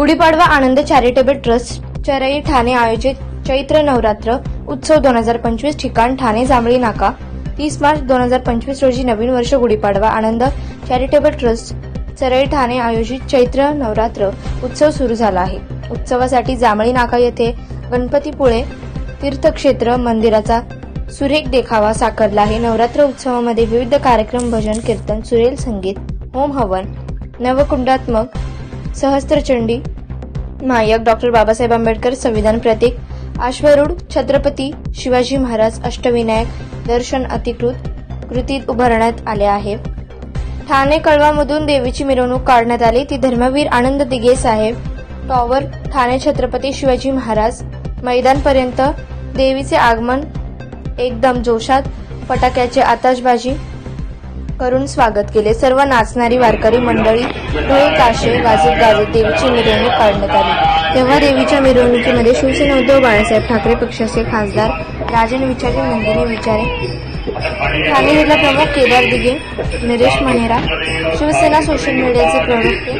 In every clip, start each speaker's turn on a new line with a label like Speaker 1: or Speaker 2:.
Speaker 1: गुढीपाडवा आनंद charitable trust चरई ठाणे आयोजित चैत्र नवरात्र उत्सव दोन हजार पंचवीस ठिकाण ठाणे जांभळी नाका. तीस मार्च दोन हजार पंचवीस रोजी नवीन वर्ष गुढीपाडवा आनंद चॅरिटेबल ट्रस्ट चरई ठाणे आयोजित चैत्र नवरात्र उत्सव सुरू झाला आहे. उत्सवासाठी जांभळी नाका येथे गणपतीपुळे तीर्थक्षेत्र मंदिराचा सुरेख देखावा साकारला आहे. नवरात्र उत्सवामध्ये विविध कार्यक्रम भजन कीर्तन सुरेल संगीत होम हवन नवकुंडात्मक सहस्त्रचंडी नायक डॉक्टर बाबासाहेब आंबेडकर संविधान प्रतीक अश्वरूढ छत्रपती शिवाजी महाराज अष्टविनायक दर्शन अधिकृत कृतीत उभारण्यात आले आहे. ठाणे कळवामधून देवीची मिरवणूक काढण्यात आली. ती धर्मवीर आनंद दिघे साहेब टॉवर ठाणे छत्रपती शिवाजी महाराज मैदानपर्यंत देवीचे आगमन एकदम जोशात फटाक्याचे आताशबाजी करून स्वागत केले. सर्व नाचणारी वारकरी मंडळी ढोल काशे वाजत गाजत देवीची मिरवणूक काढण्यात आली. तेव्हा देवीच्या मिरवणुकीमध्ये शिवसेना उद्धव बाळासाहेब ठाकरे पक्षाचे खासदार राजन विचारे नंदिनी विचारे ठाणे जिल्हा प्रमुख केदार दिघे नरेश मनेरा शिवसेना सोशल मीडियाचे प्रवक्ते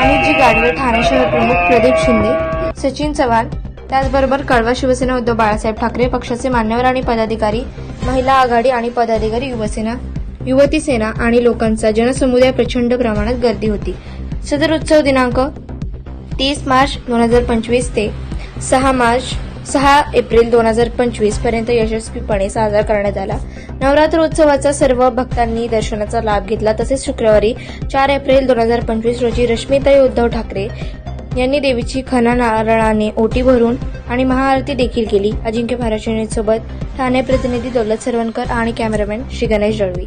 Speaker 1: अनितजी गाडवे ठाणे शहर प्रमुख प्रदीप शिंदे सचिन चव्हाण त्याचबरोबर कळवा शिवसेना उद्धव बाळासाहेब ठाकरे पक्षाचे मान्यवर आणि पदाधिकारी महिला आघाडी आणि पदाधिकारी युवसेना युवती सेना आणि लोकांचा जनसमुदाय प्रचंड प्रमाणात गर्दी होती. सदर उत्सव दिनांक तीस मार्च दोन हजार पंचवीस ते सहा मार्च सहा एप्रिल दोन हजार पंचवीसपर्यंत यशस्वीपणे साजरा करण्यात आला. नवरात्र उत्सवाचा सर्व भक्तांनी दर्शनाचा लाभ घेतला. तसेच शुक्रवारी चार एप्रिल दोन हजार पंचवीस रोजी रश्मिताई उद्धव ठाकरे यांनी देवीची खना नारळाने ओटी भरून आणि महाआरती देखील केली. अजिंक्य भारत सोबत ठाणे प्रतिनिधी दौलत सरवणकर आणि कॅमेरामॅन श्री गणेश दळवी